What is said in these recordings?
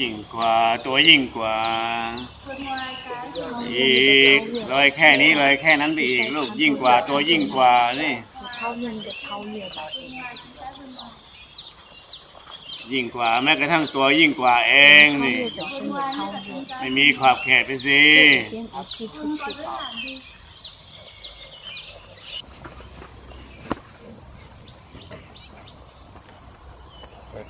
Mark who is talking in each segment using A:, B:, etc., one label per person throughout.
A: ยิ่งกว่า ตัวยิ่งกว่าอีกลอยแค่นี้ลอยแค่นั้นไปอีกลูกยิ่งกว่า ตัวยิ่งกว่านี่ยิ่งกว่าแม้กระทั่งตัวยิ่งกว่าเองนี่ ไม่มีขอบเขตไปสิ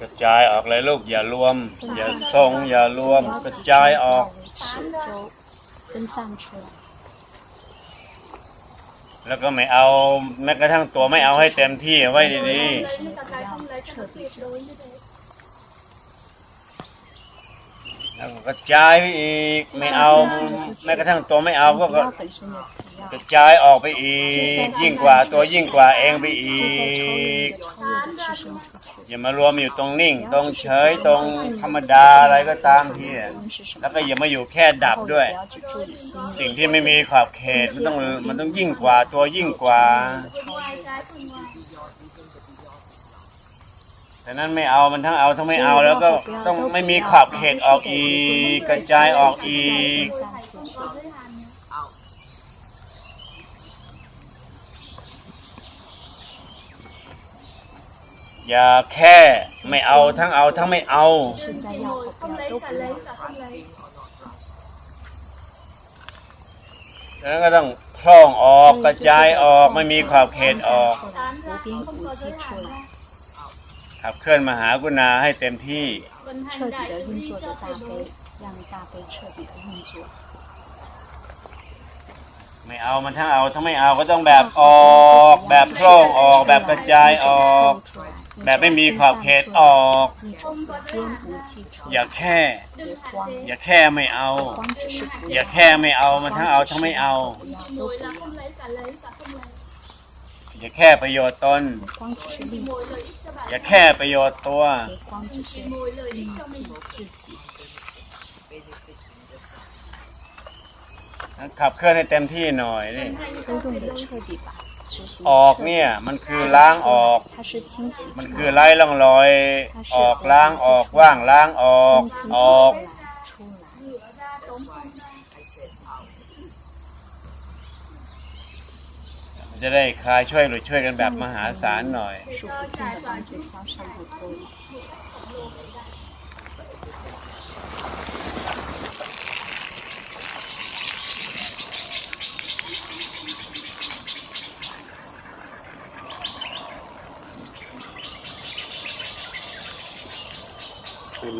A: กระจายออกเลยลูกอย่ารวม อย่าทรงอย่ารวม กระจายออก
B: 不要维持，就分散出来。
A: แล้วก็ไม่เอาแม้กระทั่งตัวไม่เอาให้เต็มที่ไว้ดี
C: lấy với cả cái không
A: แล้วก็กระจายไปอีก ไม่เอาแม้กระทั่งตัวไม่เอาก็กระจายออกไปอีก ยิ่งกว่าตัวยิ่งกว่าเองไปอีก อย่ามารวมอยู่ตรงนิ่ง ตรงเฉยตรงธรรมดาอะไรก็ตาม
B: พี่
A: แล้วก็อย่ามาอยู่แค่ดับด้วย สิ่งที่ไม่มีขอบเขตมันต้องมันต้องยิ่งกว่าตัวยิ่งกว่า แต่นั้นไม่เอามันทั้งเอาทั้งไม่เอาแล้วก็ต้องไม่มีขอบเขตออกอีกระจายออกอีกอย่าแค่ไม่เอาทั้งเอาทั้งไม่เอา แล้วก็ต้องคล่องออกกระจายออกไม่มีขอบเขตออก ขับเคลื่อนมหากรุณาให้เต็มที่
C: vận
B: 彻
C: hành
B: 底
C: đại
B: 的
C: từ
B: 运
C: bi
B: 作
C: cho
B: 着大
C: tuyệt đối
B: 悲，让大悲彻底的运作。
A: ไม่เอามันทั้งเอาทั้งไม่เอาก็ต้องแบบออกแบบโพร่งออกแบบกระจายออก แบบไม่มีขอบเขตออก
B: 一种无边无际出
A: อย่าแค่
C: đừng hạn chế
A: อย่าแค่ไม่เอา
B: 光只是不
A: อย่าแค่ไม่เอามันทั้งเอาทั้งไม่เอา
B: 不要都
C: ngồi
B: 不
C: là
B: 要，
A: อย่าแค่ประโยชน์ตน
B: 光只是利
C: ngồi
B: 己，
C: lợi ích cho bạn
A: อย่าแค่ประโยชน์ตัว
B: 也光只是
C: ngồi lợi
B: 利
C: ích cho
B: 己
C: mình
B: 自己。
A: ขับเคลื่อนให้เต็มที่หน่อยนี่
C: vận hành
B: 都
C: cho
B: 用
C: tuyệt
B: 的
C: đối
B: 彻底吧，执行
A: ออก
B: 的彻
A: เนี่ย
B: 底。
A: มันคือล้างออก
B: 它是清洗
A: มัน
B: 出
A: คือ
B: 来，
A: ไล่ร่องรอย ออกล้างออกว่างล้างออก
B: 用清洗
A: ออก
B: 出来，
A: จะได้คลายช่วยหรือช่วยกันแบบมหาศาลหน่อย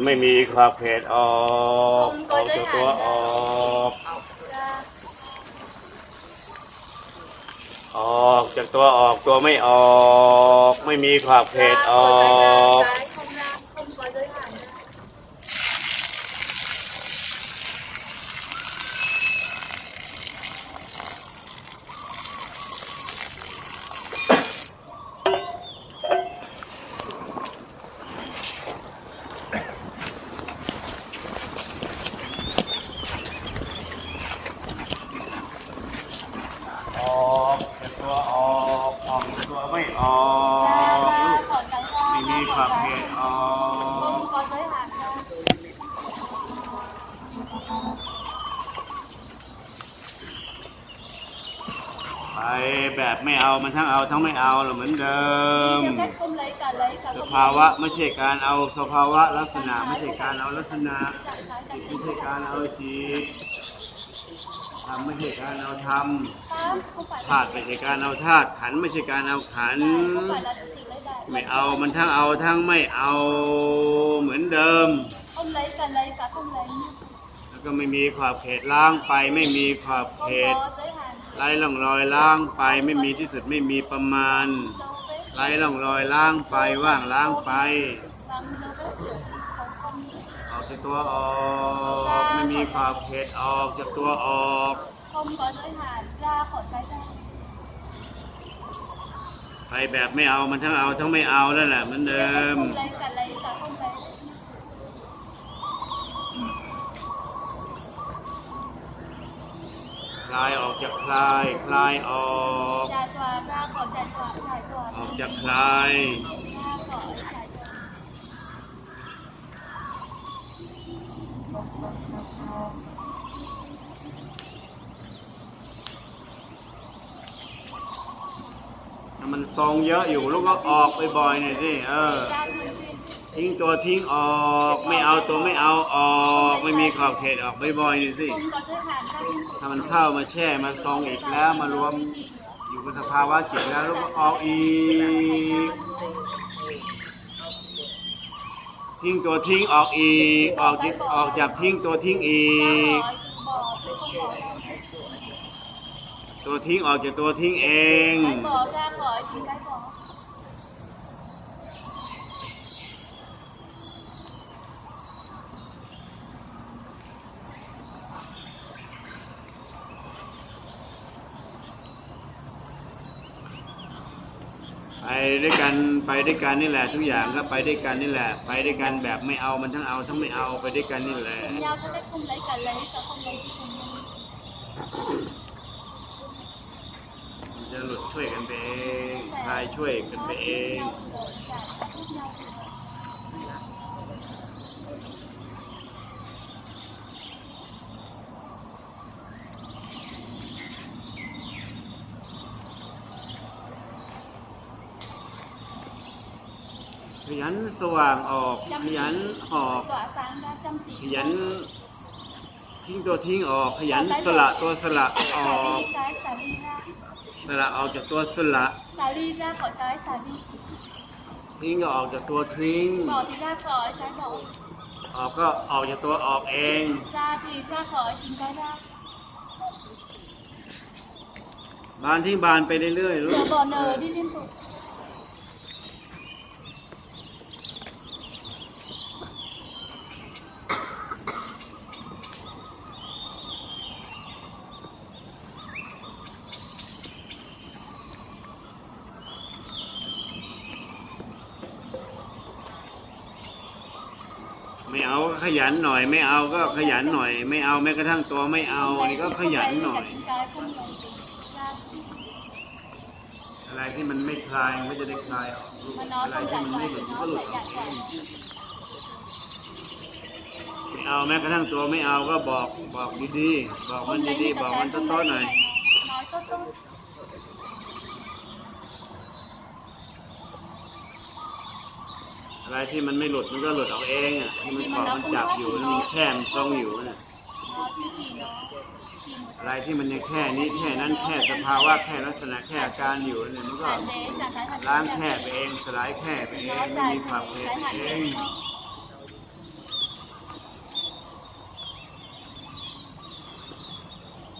A: ไม่มีความเขดออกออาตัวออก ออกจากตัวออกตัวไม่ออก ไม่มีขอบเขต
C: ra
A: ออก
C: cái ra cái không ra không có giới hạn nữa
A: ออกจากตัวออกออกจากตัวไม่ออก
C: ra
A: ลู
C: ra
A: ก
C: khỏi cái ra
A: ไม่มี
C: ra
A: ขอบ
C: khỏi
A: เข
C: cái
A: ตออก
C: không có giới hạn ra
A: ไปแบบไม่เอามันทั้งเอาทั้งไม่เอาเหมือนเดิม
C: đi theo cách không lấy cả lấy cả
A: ส
C: không
A: ภาวะไม่ใช่การเอาสภาวะลักษณะไม่ใช่การเอาลักษณะ
C: trạng thái
A: จิต
C: cảnh
A: ไม่ใช่การเอาจิตทำไม่ใช่การเอาธรรม
C: pháp không phải
A: ธาตุไม่ใช่การเอาธาตุขันธ์ไม่ใช่การเอาขันธ์
C: không phải là chỉ lấy đại
A: ไม่เอามันทั้งเอาทั้งไม่เอาเหมือนเดิม
C: không lấy cả lấy cả không lấy
A: แล้วก็ไม่มีขอบเขตล้างไปไม่มีขอบเข
C: không
A: ต
C: có giới hạn
A: ไร้ร่องรอยล้างไปไม่มีที่สุดไม่มีประมาณไร้ร่องรอยล้างไปว่างล้างไปออกจากตัวออกไม่มีขอบเขตออกจากตัวออกไปแบบไม่เอามันทั้งเอาทั้งไม่เอานั่นแหละเหมือนเดิม
C: không lấy cả lấy cả không lấy
A: ค ลายออกจากคลาย คลายออก ออกจากคลายมันซองเยอะอยู่ลูกก็ออกบ่อยๆหน่อยสิเออทิ้งตัวทิ้งออก ไม่เอาตัวไม่เอาออก ไม่มีขอบเขตออกบ่อยๆหน่อยสิามันเข้ามาแช่มาซองอีกแล้วมารวมอยู่กับสภาวะจิตแล้วลูกก็ออกอีกทิ้งตัวทิ้งออกอีกออกจากออกจากทิ้งตัวทิ้งอี
C: ra khỏi từ bỏ chứ không bỏ đâu
A: ตัวทิ้งออกจากตัวทิ้งเอง
C: bỏ ra khỏi thì cái bỏ
A: ด้วยกันไปด้วยกันนี่แหละทุกอย่างก็ไปด้วยกันนี่แหละ ไปด้วยกันแบบไม่เอามันทั้งเอาทั้งไม่เอาไปด้วยกันนี่แหละ
C: cùng nhau thế không lấy cả lấy cả không lấy thì cùng nhau
A: มันจะหลุดช่วยกันไปเองชายช่วยกันไปเอง ขยันสว่างออกขยันออกขยันทิ้งตัวทิ้งออกขยันสละตัวสละออกสละออกจากตัวสละทิ้งก็ออกจากตัวทิ้งออกก็ออกจากตัวออกเองบานทิ้งบานไปเรื่อยๆลู
C: giờ
A: ก
C: bỏ nở đi liên tục
A: ไม่ เอาก็ขยันหน่อย ไม่เอาก็ขยันหน่อย ไม่เอาแม้กระทั่งตัวไม่เอาอันนี้ก็ขยันหน่อย อะไรที่มันไม่คลายมันก็จะได้คลายออกลูกอะไรที่มันไม่หลุดมันก็หลุดออกไม่เอาแม้กระทั่งตัวไม่เอาก็บอกบอกดีๆบอกมันดีๆบอกมันต้อ
C: lấy
A: ๆหน่อย อะไรที่มันไม่หลุดมันก็หลุดออกเองอะที่มันเกาะมันจับอยู่มันแช่มันทรงอยู่น่ะอะไรที่มันยังแค่นี้แค่นั้นแค่สภาวะแค่ลักษณะแค่อาการอยู่เนี่ยมันก็ล้างแค่ไปเองสลายแค่ไปเองไม่มีความเห็นเอง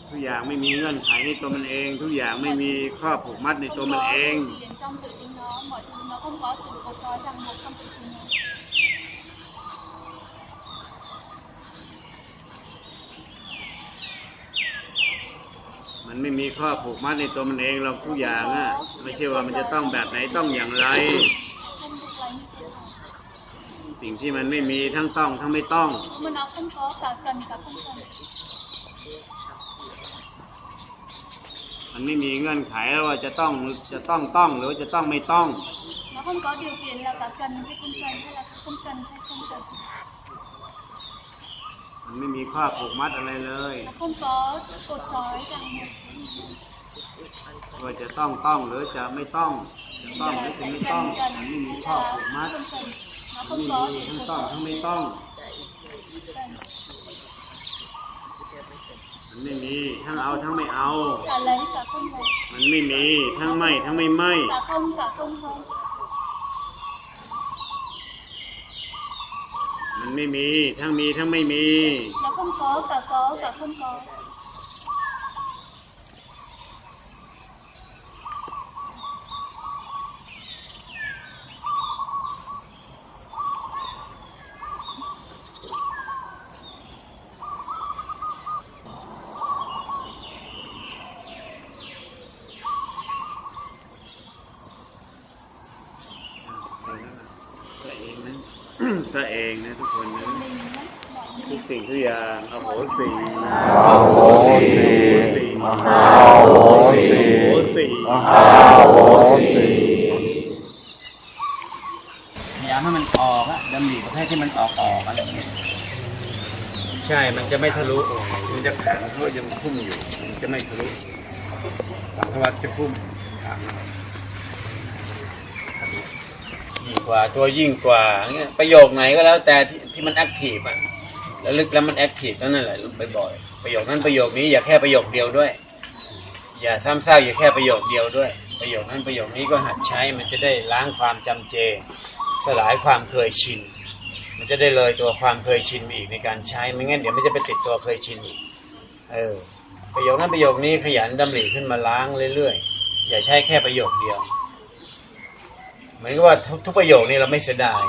A: ทุกอย่างไม่มีเงื่อนไขในตัวมันเอง ทุกอย่างไม่มีข้อผูกมัดในตัวมันเอง
C: không có sự cột trói ràng buộc trong tự chính nó
A: มันไม่มีข้อผูกมัดในตัวมันเองหรอกทุกอย่างอะไม่ใช่ว่ามันจะต้องแบบไหนต้องอย่างไร สิ่งที่มันไม่มีทั้งต้องทั้งไม่ต้อง
C: mà nó không có cả cần cả không cần
A: มันไม่มีเงื่อนไขว่าจะต้องจะต้องต้องหรือจะต้องไม่ต้อง
C: không có điều kiện là cả cần hay không cần hay là không cần hay không cần
A: มันไม่มีข้อผูกมัดอะไรเลย
C: nó không có cột trói ràng buộc
A: ว่าจะต้องต้องหรือจะไม่ต้องจะต้องหรือจะไม่ต้องมันไม่มีข้อผูกมัด
C: không cần nó
A: ไม่
C: không
A: มี
C: có
A: ทั้ง
C: sự
A: ต้อง
C: cột
A: ทั้งไม่ต้อง
C: cần
A: มันไม่มีทั้งเอาทั้งไม่เอา
C: cả lấy cả không lấy
A: มันไม่มีทั้งไม่ทั้งไม่ไม่
C: cả không cả không không
A: มัน ไม่มี ทั้งมีทั้งไม่มี
C: แล้วคุ้โกกับ
A: โกกับคุ้โกะเองนะ สะเองนะทุกคนนะทุกสิ่งทุกอย่างอโหสิ
D: อโหสิ
A: มหาโหสิโหสิ
D: มหาโหสิ
A: พยายามให้มันออกอะดำริประเภทที่มันออกออกอะไรอย่างเงี้ยใช่ มันจะไม่ทะลุ มันจะแข็งเพราะยังพุ่มอยู่ มันจะไม่ทะลุสังขวัตจะพุ่มขังยิ่ง กว่า ตัวยิ่งกว่าเงี้ยประโยคไหนก็แล้วแต่ที่ที่มันแอคทีฟอะแล้วลึกแล้วมันแอคทีฟนั่นแหละบ่อยๆประโยคนั้นประโยคนี้อย่าแค่ประโยคเดียวด้วย อย่าซ้ำซากอย่าแค่ประโยคเดียวด้วย ประโยคนั้นประโยคนี้ก็หัดใช้มันจะได้ล้างความจำเจ สลายความเคยชิน มันจะได้เลยตัวความเคยชินอีกในการใช้ไม่งั้นเดี๋ยวมันจะไปติดตัวเคยชินอีกเออประโยคนั้นประโยคนี้ขยันดำริขึ้นมาล้างเรื่อยๆอย่าใช้แค่ประโยคเดียว มือนกับว่าทุกทุกประโยคนี้เราไม่เสียดาย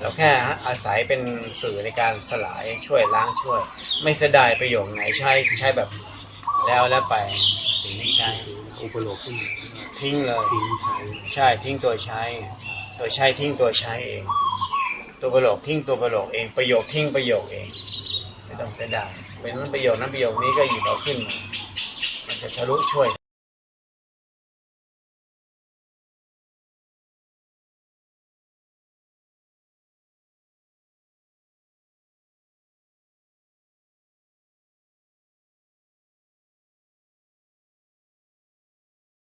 A: เราแค่อาศัยเป็นสื่อในการสลายช่วยล้างช่วย ไม่เสียดายประโยคไหนใช้ใช้แบบแล้วแล้วไปถึงไม่ใช้
E: อุปโลกขึ้นมา
A: ทิ้งเลย
E: ทิ้งใช้
A: ใช่ทิ้งตัวใช้ ตัวใช้ทิ้งตัวใช้เอง ตัวประโยคทิ้งตัวประโยคเองประโยคทิ้งประโยคเองไม่ต้องเสียดายเป็นนั้นประโยคนั้นประโยคนี้ก็หยิบเอาขึ้นมามันจะทะลุช่วย